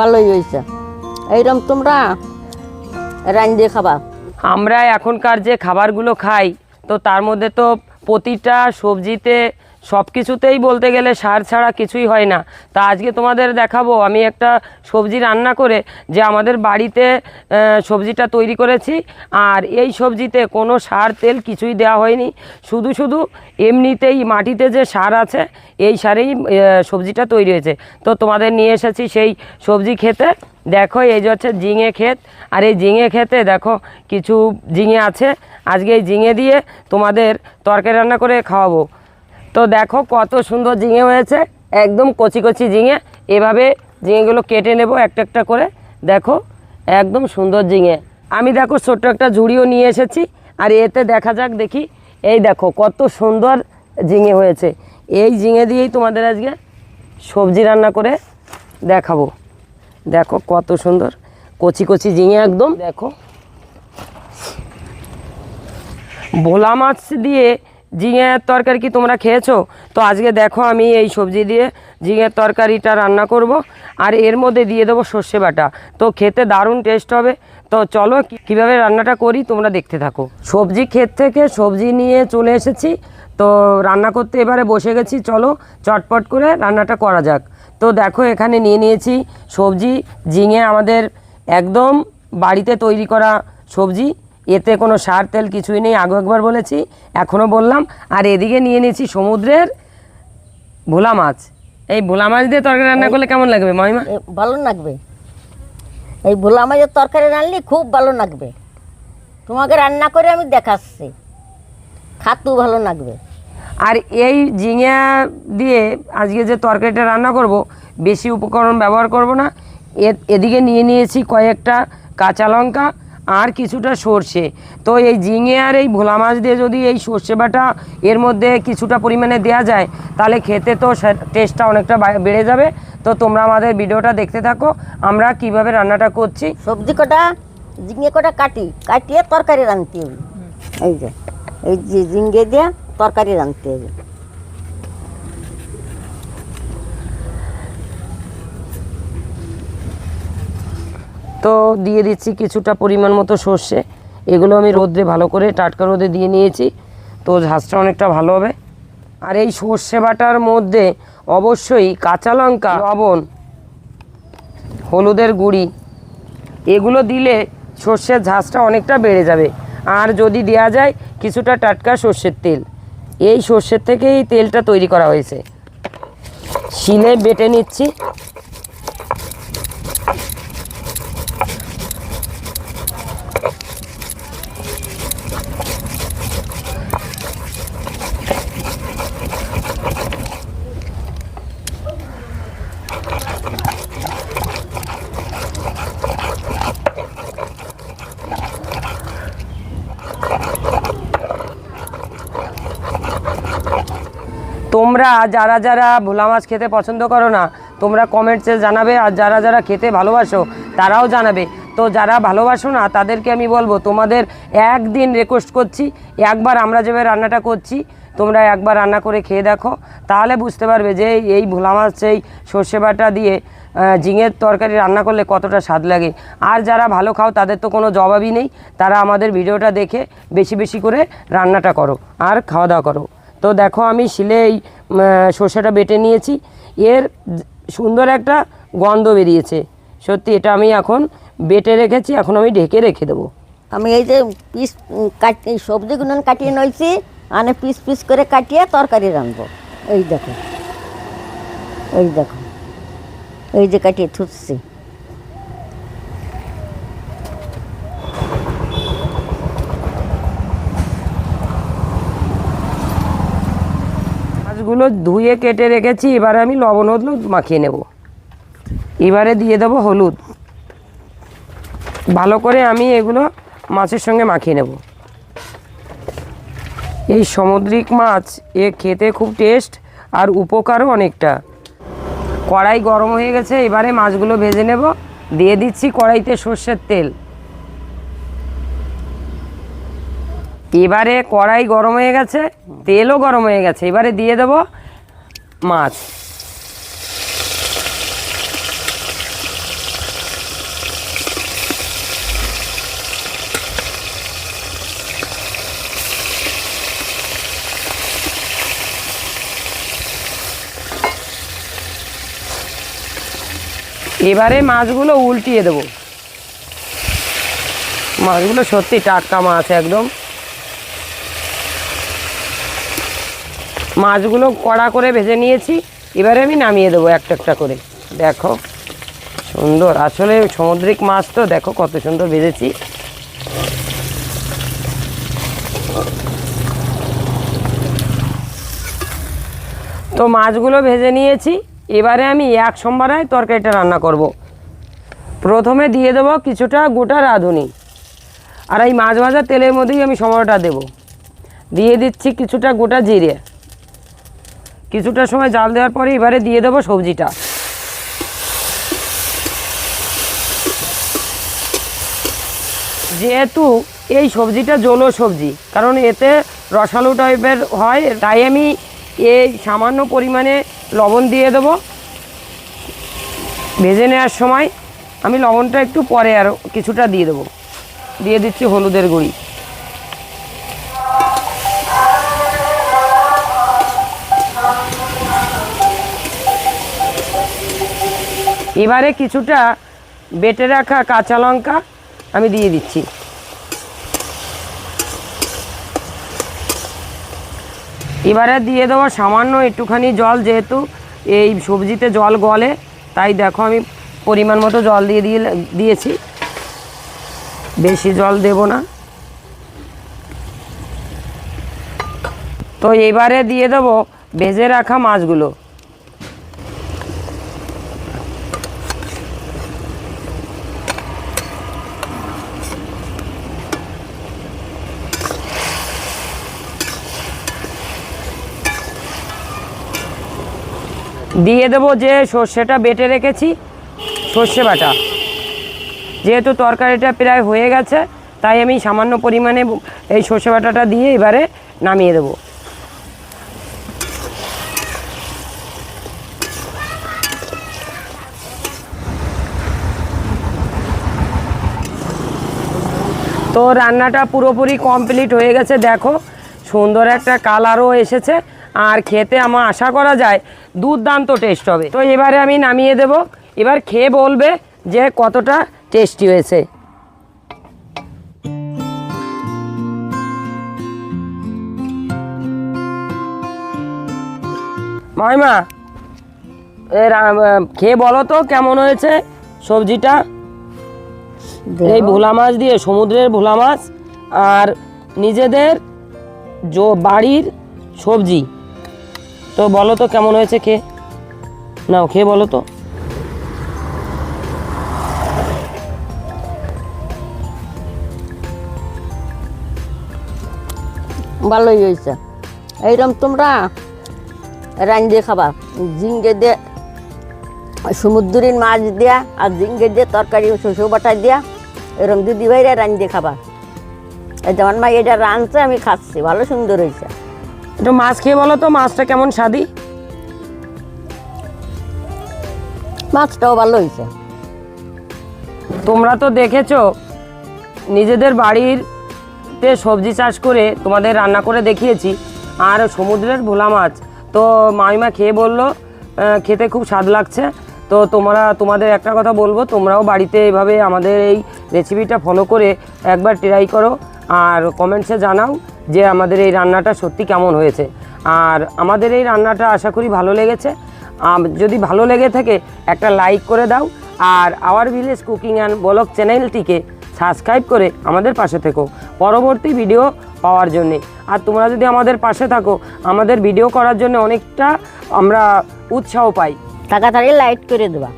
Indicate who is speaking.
Speaker 1: ভালোই হয়েছে। এইরকম তোমরা রান দিয়ে খাবা।
Speaker 2: আমরা এখনকার যে খাবারগুলো খাই, তো তার মধ্যে তো প্রতিটা সবজিতে সব কিছুতেই বলতে গেলে সার ছাড়া কিছুই হয় না। তা আজকে তোমাদের দেখাবো। আমি একটা সবজি রান্না করে যে আমাদের বাড়িতে সবজিটা তৈরি করেছি। আর এই সবজিতে কোনো সার, তেল কিছুই দেওয়া হয়নি। শুধু শুধু এমনিতেই মাটিতে যে সার আছে, এই সারেই সবজিটা তৈরি হয়েছে। তো তোমাদের নিয়ে এসেছি সেই সবজি খেতে। দেখো, এই যে হচ্ছে ঝিঙে ক্ষেত। আর এই ঝিঙে খেতে দেখো, কিছু ঝিঙে আছে। আজকে এই ঝিঙে দিয়ে তোমাদের তরকারি রান্না করে খাওয়াবো। তো দেখো কত সুন্দর ঝিঙে হয়েছে, একদম কচি কচি ঝিঙে। এভাবে ঝিঙেগুলো কেটে নেব একটা একটা করে। দেখো, একদম সুন্দর ঝিঙে। আমি দেখো ছোট্ট একটা ঝুড়িও নিয়ে এসেছি, আর এতে দেখা যাক দেখি, এই দেখো কত সুন্দর ঝিঙে হয়েছে। এই ঝিঙে দিয়েই তোমাদের আজকে সবজি রান্না করে দেখাবো। দেখো কত সুন্দর, কচি কচি ঝিঙে একদম। দেখো, ভোলা মাছ দিয়ে ঝিঙের তরকারি কি তোমরা খেয়েছো? তো আজকে দেখো আমি এই সবজি দিয়ে ঝিঙের তরকারিটা রান্না করব, আর এর মধ্যে দিয়ে দেবো সর্ষে বাটা। তো খেতে দারুণ টেস্ট হবে। তো চলো কীভাবে রান্নাটা করি তোমরা দেখতে থাকো। সবজি ক্ষেত থেকে সবজি নিয়ে চলে এসেছি। তো রান্না করতে এবারে বসে গেছি, চলো চটপট করে রান্নাটা করা যাক। তো দেখো এখানে নিয়ে নিয়েছি সবজি, ঝিঙে আমাদের একদম বাড়িতে তৈরি করা সবজি। এতে কোনো সার তেল কিছুই নেই আগে একবার বলেছি এখনও বললাম। আর এদিকে নিয়ে নিয়েছি সমুদ্রের ভোলা মাছ। এই ভোলা মাছ দিয়ে তরকারি রান্না করলে কেমন লাগবে মহিমা?
Speaker 1: ভালো লাগবে। এই ভোলা মাছের তরকারি রানলে খুব ভালো লাগবে। তোমাকে রান্না করে আমি দেখাচ্ছি। খাতু ভালো লাগবে।
Speaker 2: আর এই ঝিঙা দিয়ে আজকে যে তরকারিটা রান্না করব বেশি উপকরণ ব্যবহার করব না। এদিকে নিয়ে নিয়েছি কয়েকটা কাঁচা লঙ্কা আর কিছুটা সর্ষে। তো এই ঝিঙে আর এই ভোলা মাছ দিয়ে যদি এই সর্ষে বাটা এর মধ্যে কিছুটা পরিমাণে দেওয়া যায়, তাহলে খেতে তো টেস্টটা অনেকটা বেড়ে যাবে। তো তোমরা আমাদের ভিডিওটা দেখতে থাকো, আমরা কীভাবে রান্নাটা করছি।
Speaker 1: সবজি কটা, ঝিঙে কটা কাটি, কাটিয়ে তরকারি রাঁধতে হবে। এই যে এই যে ঝিঙ্গে দিয়ে তরকারি রাঁধতে হবে।
Speaker 2: তো দিয়ে দিচ্ছি কিছুটা পরিমাণ মতো সর্ষে। এগুলো আমি রোদ্রে ভালো করে টাটকা রোদে দিয়ে নিয়েছি। তো ঝাঁসটা অনেকটা ভালো হবে। আর এই সর্ষে বাটার মধ্যে অবশ্যই কাঁচা লঙ্কা, লবণ, হলুদের গুঁড়ি, এগুলো দিলে সর্ষের ঝাঁসটা অনেকটা বেড়ে যাবে। আর যদি দেওয়া যায় কিছুটা টাটকা সর্ষের তেল। এই সর্ষের থেকে এই তেলটা তৈরি করা হয়েছে। শিলে বেটে নিচ্ছি। তোমরা যারা যারা ভোলা মাছ খেতে পছন্দ করো না, তোমরা কমেন্টসে জানাবে আর যারা যারা খেতে ভালোবাসো, তারাও জানাবে। তো যারা ভালোবাসো না, তাদেরকে আমি বলব, তোমাদের একদিন রিকোয়েস্ট করছি, একবার আমরা যেভাবে রান্নাটা করছি, তোমরা একবার রান্না করে খেয়ে দেখো। তাহলে বুঝতে পারবে যে এই- ভোলা মাছ সেই সর্ষে বাটা দিয়ে ঝিঙের তরকারি রান্না করলে কতটা স্বাদ লাগে। আর যারা ভালো খাও, তাদের তো কোনো জবাবই নেই। তারা আমাদের ভিডিওটা দেখে বেশি বেশি করে রান্নাটা করো, আর খাওয়া দাওয়া করো। তো দেখো আমি শিলে এই সর্ষেটা বেটে নিয়েছি। এর সুন্দর একটা গন্ধ বেরিয়েছে। সত্যি, এটা আমি এখন বেটে রেখেছি, এখন আমি ঢেকে রেখে দেবো।
Speaker 1: আমি এই যে পিস কাটি সবজিগুলো কাটিয়ে নইছি আনে পিস পিস করে কাটিয়ে তরকারি রাঁধবো। এই দেখো এই দেখো, এই যে কাটিয়ে থুচ্ছি
Speaker 2: মাছগুলো ধুয়ে কেটে রেখেছি, এবারে আমি লবণ, হলুদ মাখিয়ে নেব। এবারে দিয়ে দেবো হলুদ। ভালো করে আমি এগুলো মাছের সঙ্গে মাখিয়ে নেব। এই সামুদ্রিক মাছ, এ খেতে খুব টেস্ট আর উপকারও অনেকটা। কড়াই গরম হয়ে গেছে, এবারে মাছগুলো ভেজে নেব। দিয়ে দিচ্ছি কড়াইতে সর্ষের তেল। এবারে কড়াই গরম হয়ে গেছে, তেলও গরম হয়ে গেছে। এবারে দিয়ে দেব মাছ। এবারে মাছগুলো উল্টিয়ে দেব। মাছগুলো সত্যি টাটকা মাছ একদম। মাছগুলো কড়া করে ভেজে নিয়েছি। এবারে আমি নামিয়ে দেবো একটা একটা করে। দেখো, সুন্দর। আসলে সামুদ্রিক মাছ তো, দেখো কত সুন্দর ভেজেছি। তো মাছগুলো ভেজে নিয়েছি। এবারে আমি এক সোমবারায় তরকারিটা রান্না করব। প্রথমে দিয়ে দেবো কিছুটা গোটা রাঁধুনি। আর এই মাছ ভাজা তেলের মধ্যেই আমি সময়টা দেব। দিয়ে দিচ্ছি কিছুটা গোটা জিরে। কিছুটা সময় জাল দেওয়ার পরে এবারে দিয়ে দেবো সবজিটা। যেহেতু এই সবজিটা জলো সবজি, কারণ এতে রসালো টাইপের হয়, তাই আমি এই সামান্য পরিমাণে লবণ দিয়ে দেবো। ভেজে নেওয়ার সময় আমি লবণটা একটু পরে আরও কিছুটা দিয়ে দেবো। দিয়ে দিচ্ছি হলুদের গুঁড়ি। এবারে কিছুটা বেটে রাখা কাঁচা লঙ্কা আমি দিয়ে দিচ্ছি। এবারে দিয়ে দেবো সামান্য একটুখানি জল, যেহেতু এই সবজিতে জল গলে, তাই দেখো আমি পরিমাণ মতো জল দিয়ে দিয়ে দিয়েছি। বেশি জল দেব না। তো এবারে দিয়ে দেবো ভেজে রাখা মাছগুলো। দিয়ে দেবো যে সর্ষেটা বেটে রেখেছি, সর্ষে বাটা। যেহেতু তরকারিটা প্রায় হয়ে গেছে, তাই আমি সামান্য পরিমাণে এই সর্ষে বাটাটা দিয়ে এবারে নামিয়ে দেবো। তো রান্নাটা পুরোপুরি কমপ্লিট হয়ে গেছে, দেখো। সুন্দর একটা কালারও এসেছে। আর খেতে আমার আশা করা যায় দুর্দান্ত টেস্ট হবে। তো এবারে আমি নামিয়ে দেব। এবার খেয়ে বলবে যে কতটা টেস্টি হয়েছে। মাইমা খেয়ে বলো তো কেমন হয়েছে সবজিটা? এই ভোলা মাছ দিয়ে সমুদ্রের ভোলা মাছ আর নিজেদের বাড়ির সবজি। তো বলো তো, কেমন হয়েছে খেয়ে? নাও, খেয়ে বলো তো।
Speaker 1: ভালোই হয়েছে। এইরকম তোমরা রান দিয়ে খাবা। ঝিঙ্গে দিয়ে, সমুদ্রের মাছ দেয়া আর ঝিঙ্গে দিয়ে তরকারি শস্য বাটা দিয়া এরকম দিদি ভাইরা রান দিয়ে খাবা। এই যেমন মা এটা রাঁধছে, আমি খাচ্ছি। ভালো সুন্দর হয়েছে।
Speaker 2: একটু মাছ খেয়ে বলো তো মাছটা কেমন স্বাদি?
Speaker 1: মাছটাও ভালো হয়েছে।
Speaker 2: তোমরা তো দেখেছ নিজেদের বাড়িরতে সবজি চাষ করে তোমাদের রান্না করে দেখিয়েছি আর সমুদ্রের ভোলা মাছ। তো মামিমা খেয়ে বলল খেতে খুব স্বাদ লাগছে। তো তোমরা তোমাদের একটা কথা বলব তোমরাও বাড়িতে এভাবে আমাদের এই রেসিপিটা ফলো করে একবার ট্রাই করো আর কমেন্টসে জানাও যে আমাদের এই রান্নাটা সত্যি কেমন হয়েছে। আর আমাদের এই রান্নাটা আশা করি ভালো লেগেছে। যদি ভালো লেগে থাকে, একটা লাইক করে দাও। আর our village cooking and blog চ্যানেলটিকে সাবস্ক্রাইব করে আমাদের পাশে থেকো। পরবর্তী ভিডিও পাওয়ার জন্যে। আর তোমরা যদি আমাদের পাশে থাকো, আমাদের ভিডিও করার জন্য অনেকটা আমরা উৎসাহ পাই।
Speaker 1: তাড়াতাড়ি লাইট করে দেবা।